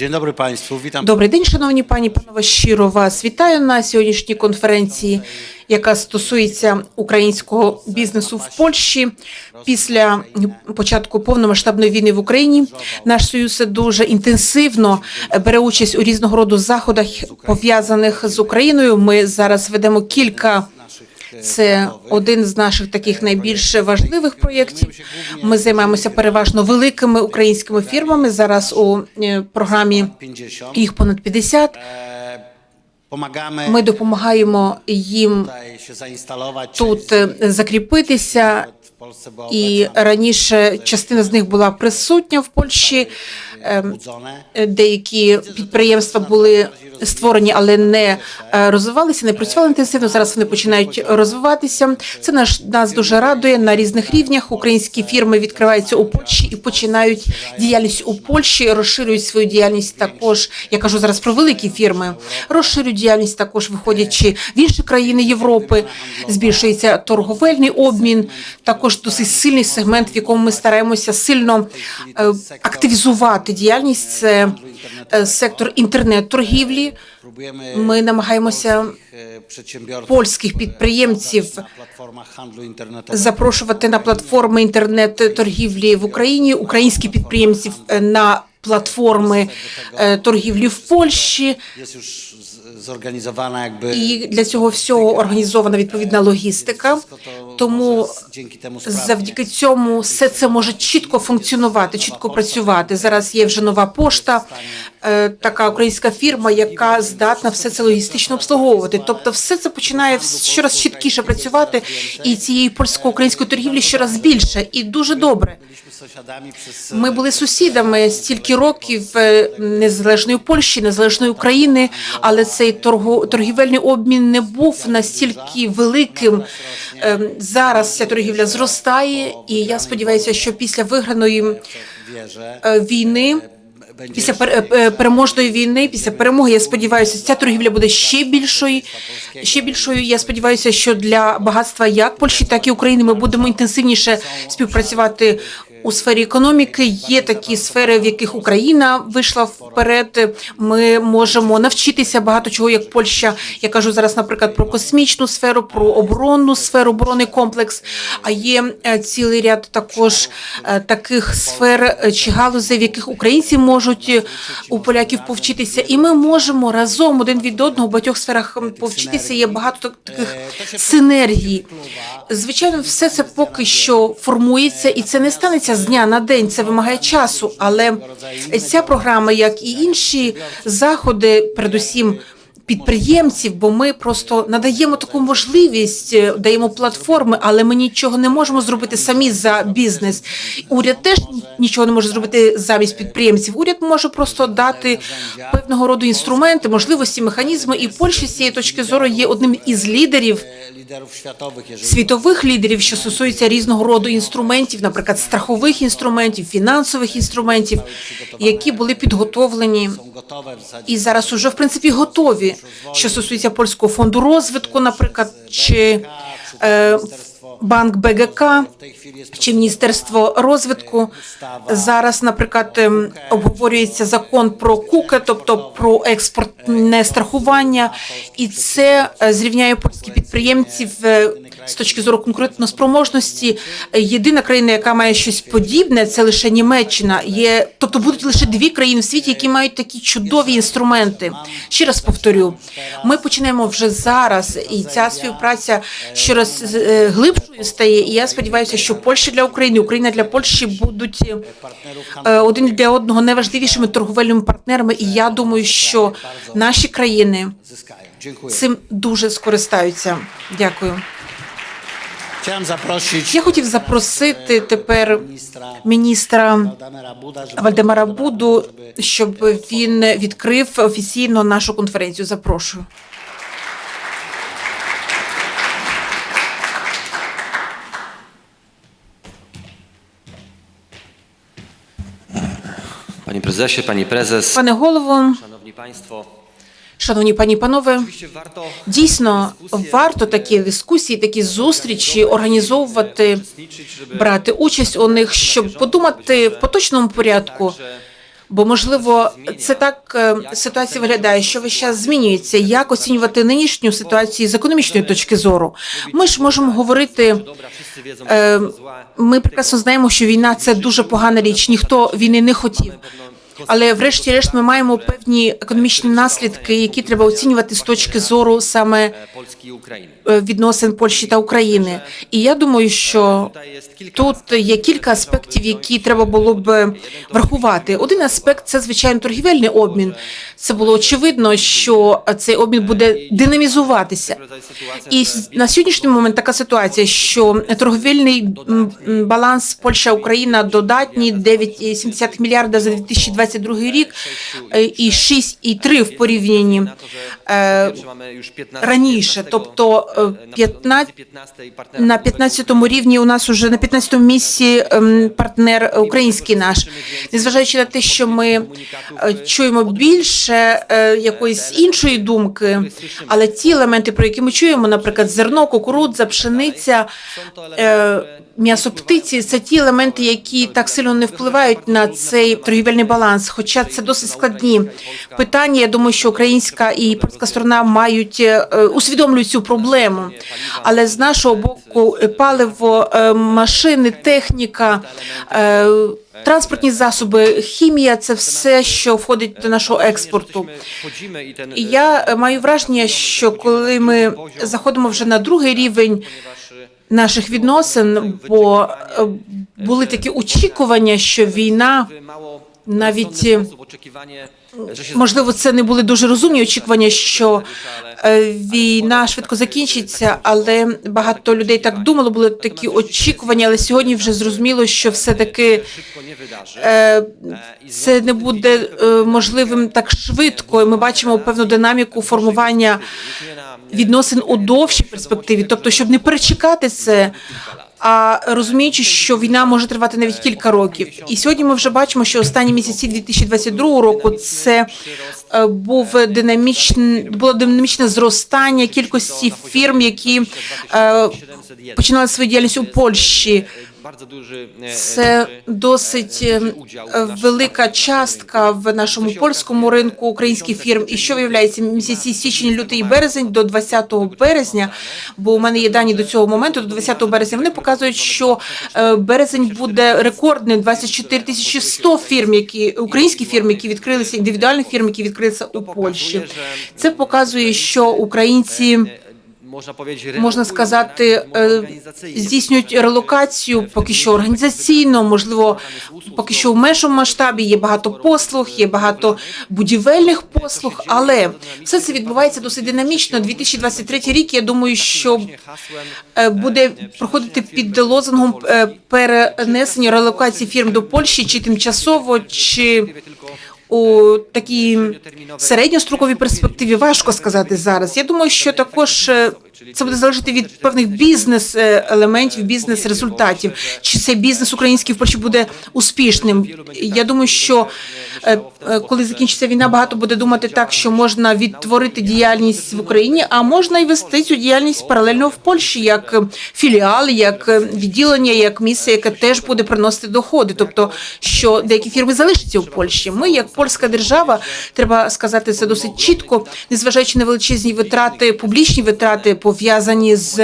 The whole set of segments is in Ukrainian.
Dzień dobry Państwu, witam. Добрий день, шановні пані панове. Щиро вас вітаю на сьогоднішній конференції, яка стосується українського бізнесу в Польщі. Після початку повномасштабної війни в Україні наш союз дуже інтенсивно бере участь у різного роду заходах пов'язаних з Україною. Ми зараз ведемо кілька. Це один з наших таких найбільш важливих проєктів. Ми займаємося переважно великими українськими фірмами. Зараз у е, програмі їх понад 50. E, Ми допомагаємо їм тут е, закріпитися. І раніше частина з них була присутня в Польщі. Ем. Е, Деякі підприємства були створені, але не е, розвивалися, не працювали інтенсивно. Зараз вони починають розвиватися. Це наш нас дуже радує на різних рівнях. Українські фірми відкриваються у Польщі і починають діяльність у Польщі, розширюють свою діяльність також. Я кажу зараз про великі фірми. Розширюють діяльність також, виходячи в інші країни Європи. Збільшується торговельний обмін. Також досить сильний сегмент, в якому ми стараємося сильно е, активізувати діяльність. Це е, сектор інтернет-торгівлі. Ми намагаємося польських підприємців запрошувати на платформи інтернет-торгівлі в Україні, українських підприємців е, на платформи е, торгівлі в Польщі. Zorganizowana jakby І для цього всього організована відповідна логістика. Тому завдяки цьому все це може чітко функціонувати, чітко працювати. Зараз є вже нова пошта, е, така українська фірма, яка здатна все це логістично обслуговувати. Тобто, все це починає щораз чіткіше працювати, і цієї польсько-української торгівлі щораз більше і дуже добре. Sąsiadami Ми були сусідами стільки років е, незалежної Польщі, незалежної України, але цей торгу, торгівельний обмін не був настільки великим. Ем, Зараз ця торгівля зростає, і я сподіваюся, що після виграної е, війни. Після пер- е, переможної війни, після перемоги, я сподіваюся, ця торгівля буде ще більшою. Ще більшою. Я сподіваюся, що для багатства як Польщі, так і України ми будемо інтенсивніше співпрацювати у сфері економіки. Є такі сфери, в яких Україна вийшла вперед. Ми можемо навчитися багато чого, як Польща. Я кажу зараз, наприклад, про космічну сферу, про оборонну сферу, оборонний комплекс. А є е, цілий ряд також е, таких сфер е, чи галузей, в яких українці можуть у поляків повчитися, і ми можемо разом один від одного в багатьох сферах повчитися. Є багато таких синергій. Звичайно, все це поки що формується, і це не станеться з дня на день. Це вимагає часу. Але ця програма, як і інші заходи, передусім. Підприємців, бо ми просто надаємо таку можливість, е, даємо платформи, але ми нічого не можемо зробити самі за бізнес. Уряд теж нічого не може зробити замість підприємців. Уряд може просто дати певного роду інструменти, можливості, механізми. І Польща з цієї точки зору є одним із лідерів світових лідерів, що стосується різного роду інструментів, наприклад, страхових інструментів, фінансових інструментів, які були підготовлені і зараз уже в принципі готові, що стосується польського фонду розвитку, наприклад, чи е, банк БГК. Чи міністерство розвитку зараз, наприклад, ем, обговорюється закон про куке, тобто про експортне страхування, і це е, зрівняє польських підприємців е, з точки зору конкурентоспроможності. Єдина країна, яка має щось подібне, це лише Німеччина. Є, тобто будуть лише дві країни в світі, які мають такі чудові інструменти. Ще раз повторю, ми починаємо вже зараз, і ця співпраця щораз е, глибшою стає. І я сподіваюся, що Польща для України, Україна для Польщі будуть е, один для одного найважливішими торговельними партнерами. І я думаю, що наші країни цим дуже скористаються. Дякую. Я хотів запросити тепер міністра Вальдемара Буду, щоб він відкрив офіційно нашу конференцію. Запрошую. Panie prezesie, pani prezes, Пане голово, szanowni państwo, шановні пані і панове. Дійсно, варто такі дискусії, такі зустрічі організовувати, брати участь у них, щоб подумати в поточному порядку Бо можливо, це так е, ситуація виглядає, що весь час змінюється. Як оцінювати нинішню ситуацію з економічної точки зору? Ми ж можемо говорити. Е. Ми прекрасно знаємо, що війна це дуже погана річ. Ніхто війни не хотів. Але врешті-решт ми маємо певні економічні наслідки, які треба оцінювати з точки зору саме польської України. Відносин Польщі та України. І я думаю, що тут є кілька аспектів, які треба було б врахувати. Один аспект це звичайно торгівельний обмін. Це було очевидно, що цей обмін буде динамізуватися. І на сьогоднішній момент така ситуація, що торговельний баланс Польща Україна додатній 9,7 мільярда за 2022 рік е, і 6,3 в порівнянні е, że mamy już 15, раніше. Тобто е, 15 15 на 15-му рівні у нас уже на 15-му місці ем, партнер український наш. Незважаючи на те, що ми е, чуємо більше е, якоїсь іншої думки, але ті елементи, про які ми чуємо, наприклад, зерно, кукурудза, пшениця, е, м'ясо птиці, це ті елементи, які так сильно не впливають на цей торгівельний баланс. Хоча це досить складні питання. Я думаю, що українська і польська сторона мають е, усвідомлюють цю проблему. Але з нашого боку, е, паливо, е, машини, техніка. е, Транспортні засоби, хімія це все, що входить до нашого експорту. І я маю враження, що коли ми заходимо вже на другий рівень наших відносин, бо були такі очікування, що війна Навіть, можливо, це не були дуже розумні очікування, що е, війна швидко закінчиться, але багато людей так думало, були такі очікування, але сьогодні вже зрозуміло, що все таки е, це не буде можливим так швидко. І Ми бачимо певну динаміку формування відносин у довшій перспективі, тобто, щоб не перечекати це. А розуміючи, що війна може тривати навіть кілька років, і сьогодні ми вже бачимо, що останні місяці 2022 року це е, був динамічне було динамічне зростання кількості фірм, які е, починали свою діяльність у Польщі. Duży e, Це досить е, е, велика частка в нашому польському ринку українських фірм. І що виявляється, місяці січень, лютий і березень до 20 березня, бо у мене є дані до цього моменту, до 20 березня, вони показують, що е, березень буде рекордним 24 тисячі 100 фірм, які українські фірми, які відкрилися, індивідуальних фірм, які відкрилися у Польщі. Це показує, що українці. Можна сказати, е, здійснюють релокацію поки що організаційно, можливо, поки що в меншому масштабі. Є багато послуг, є багато будівельних послуг, але все це відбувається досить динамічно. 2023 рік. Я думаю, що е, буде проходити під лозунгом е, перенесення релокації фірм до Польщі, чи тимчасово, чи у такій середньостроковій перспективі важко сказати зараз. Я думаю, що також це буде залежати від певних бізнес е, елементів, бізнес результатів. Чи цей бізнес український в Польщі буде успішним? Я думаю, що е, е, коли закінчиться війна, багато буде думати так, що можна відтворити діяльність в Україні, а можна і вести цю діяльність паралельно в Польщі, як е, філіал, як відділення, як місце, яке теж буде приносити доходи. Тобто, що деякі фірми залишаться у Польщі. Ми, як польська держава, треба сказати це досить чітко, незважаючи на величезні витрати, публічні витрати пов'язані powiązań z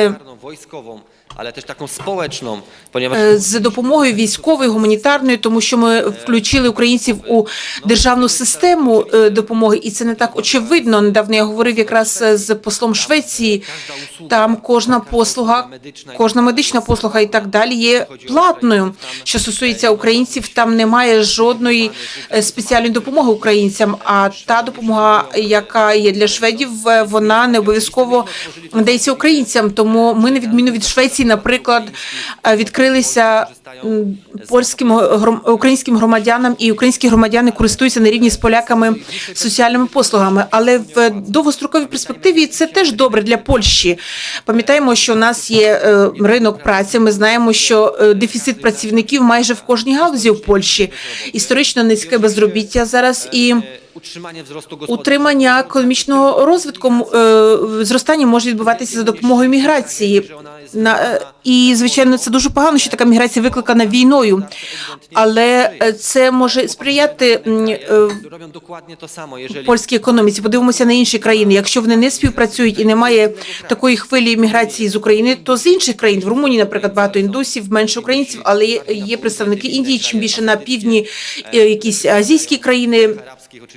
ale też taką społeczną, ponieważ е, з допомогою військової, гуманітарної, тому що ми включили українців у державну систему е, допомоги, і це не так очевидно. Недавно я говорив якраз е, з послом Швеції. Там кожна послуга, кожна медична послуга і так далі є платною. Що стосується українців, там немає жодної спеціальної допомоги українцям. А та допомога, яка є для шведів, вона не обов'язково надається українцям. Тому ми, на відміну від Швеції, наприклад, е, відкрилися польським гром- українським громадянам, і українські громадяни користуються на рівні з поляками соціальними послугами. Але в довгостроковій перспективі це теж добре для Польщі. Пам'ятаємо, що у нас є е, ринок праці. Ми знаємо, що е, дефіцит працівників майже в кожній галузі в Польщі. Історично низьке безробіття зараз і. wzrostu gospodarczego. Утримання економічного розвитку е, зростання може відбуватися за допомогою міграції. На е, і звичайно, це дуже погано, що така міграція викликає викликана війною. Але е, це може сприяти е, польській економіці. Подивимося на інші країни. Якщо вони не співпрацюють і немає такої хвилі міграції з України, то з інших країн в Румунії, наприклад, багато індусів, менше українців, але є- є представники Індії. Чим більше на півдні е, якісь азійські країни.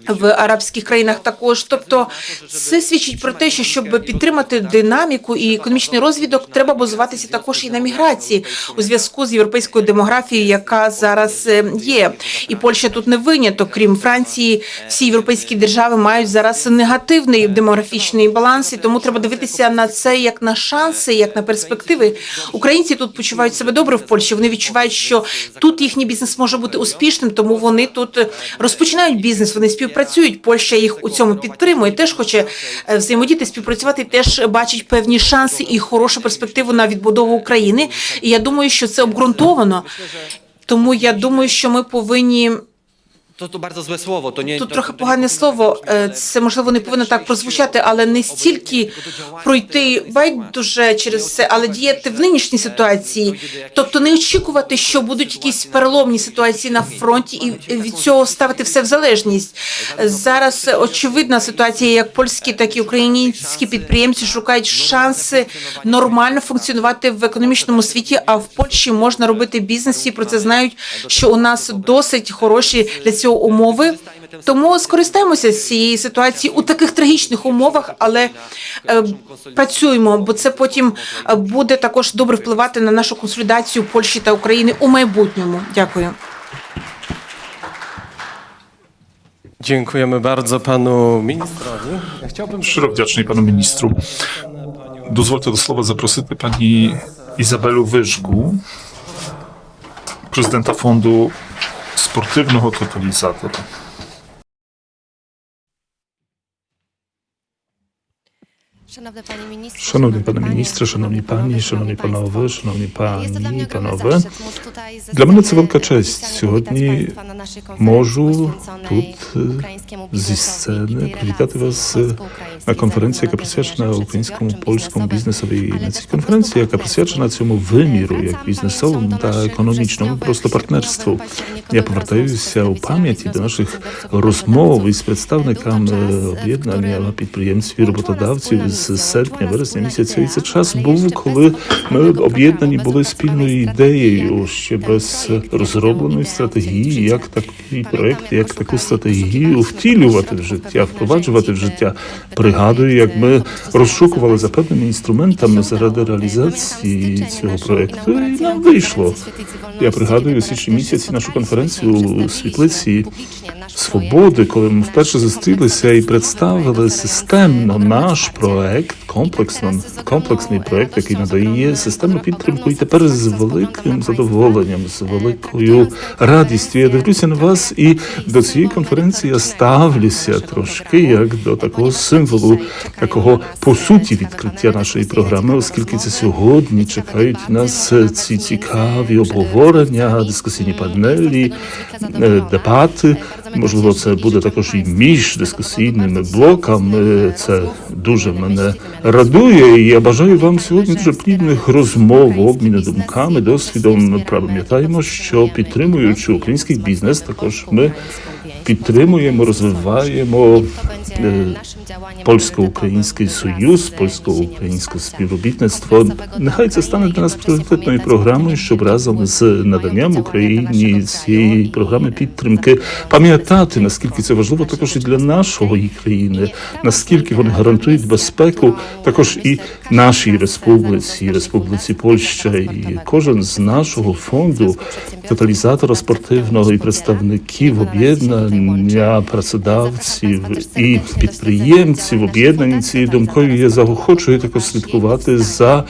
В арабських країнах також, тобто це свідчить про те, що щоб підтримати динаміку і економічний розвиток, треба базуватися також і на міграції у зв'язку з європейською демографією, яка зараз е, є. І Польща тут не виняток. Крім Франції, всі європейські держави мають зараз негативний демографічний баланс, і тому треба дивитися на це як на шанси, як на перспективи. Українці тут почувають себе добре в Польщі. Вони відчувають, що тут їхній бізнес може бути успішним, тому вони тут розпочинають бізнес. Вони співпрацюють. Польща їх у цьому підтримує. Теж хоче взаємодіти, взаємодіяти, співпрацювати. Теж бачить певні шанси і хорошу перспективу на відбудову України. І я думаю, що це обґрунтовано. Тому я думаю, що ми повинні to, to bardzo złe słowo, to nie Тут to, трохи to nie погане слово. Е, Це можливо не повинно так прозвучати, але не стільки пройти байдуже через це, але діяти в нинішній ситуації. Тобто не очікувати, що будуть якісь переломні ситуації на фронті, і від цього ставити все в залежність. Зараз очевидна ситуація, як польські, так і українські підприємці шукають шанси нормально функціонувати в економічному світі. А в Польщі можна робити бізнес. Всі про це знають, що у нас досить хороші для цього умови. Тому скористаємося з цієї ситуації у таких трагічних умовах, але е, працюємо, бо це потім е, буде також добре впливати на нашу консолідацію Польщі та України у майбутньому. Дякую. Dziękujemy bardzo panu ministrowi. Chciałbym Щиро вдячний пану міністру. Дозвольте до слова запросити пані Ізабелю Вижгу, президента фонду спортивного тоталізатора. Szanowny panie ministrze, Szanowny panie panie, ministrze, szanowni pani, szanowni panowie, państwo. szanowni Jest to dla panie mnie i ogromny panowie. zaszczyt móc tutaj ze Dla mnie sceny to wielka cześć. oficjalnie Сьогодні powitać państwa na naszej konferencji можу poświęconej тут ukraińskiemu зі biznesowi i сцени tej привітати relacji вас polsko-ukraińskiej, на конференції, яка zarówno присвячена na українському przedsiębiorczym, польському biznesowym, бізнесовій ale на też цій po конференції, prostu яка присвячена цьому виміру, як бізнесовому та економічному, просто партнерству. Я повертаюся у пам'яті до наших розмов із представниками об'єднання підприємців і роботодавців З серпня, вересня місяця. І це час був, коли ми об'єднані були спільною ідеєю, ще без розробленої стратегії, як такий проект, як таку стратегію втілювати в життя, впроваджувати в життя. Пригадую, як ми розшукували за певними інструментами заради реалізації цього проекту, і нам вийшло. Я пригадую січні місяці нашу конференцію у світлиці свободи, коли ми вперше зустрілися і представили системно наш проект, комплексно комплексний проект, який надає системну підтримку. І тепер з великим задоволенням, з великою радістю я дивлюся на вас, і до цієї конференції я ставлюся трошки як до такого символу, такого по суті відкриття нашої програми, оскільки це сьогодні чекають нас ці цікаві обговорення, дискусійні панелі, е, дебати. Можливо, це буде також і між дискусійними блоками. Це дуже мене радує. І я бажаю вам сьогодні дуже плідних розмов, обміну думками, досвідом. Пам'ятаємо, що підтримуючи український бізнес, також ми підтримуємо, розвиваємо е, польсько-український союз, польсько-українське співробітництво. Нехай це стане для нас пріоритетною програмою, щоб разом з наданням Україні цієї програми підтримки пам'ятати наскільки це важливо також і для нашої країни, наскільки вони гарантують безпеку також і нашій республіці, республіці Польща, і кожен з нашого фонду тоталізатора спортивного і представників об'єднання працедавців і підприємців, об'єднані цією думкою, я заохочую також слідкувати за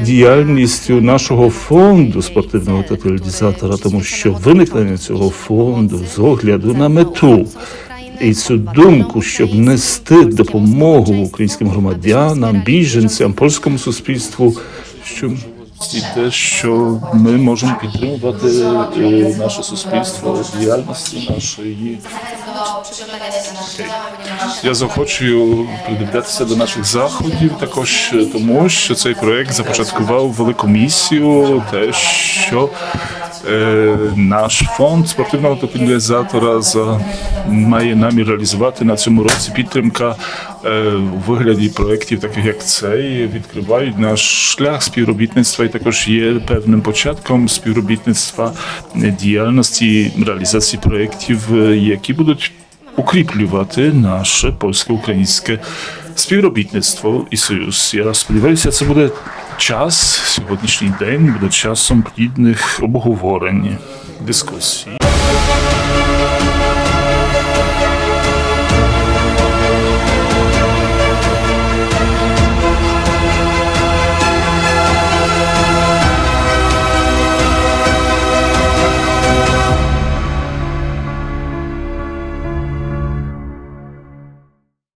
діяльністю нашого фонду спортивного тоталізатора, тому що виникнення цього фонду з огляду на мету. І цю думку, щоб нести допомогу українським громадянам, біженцям, польському суспільству, що і те, що ми можемо підтримувати е, наше суспільство діяльності нашої. Я захочу придивлятися до наших заходів, також тому, що цей проект започаткував велику місію, те, що Наш фонд спортивного тоталізатора за має намір реалізувати на цьому році підтримка у вигляді проєктів, таких як цей, відкривають наш шлях співробітництва і також є певним початком співробітництва діяльності реалізації проєктів, які будуть укріплювати наше польсько-українське співробітництво і союз. Я сподіваюся, це буде час, сьогоднішній день буде часом плідних обговорень, дискусій.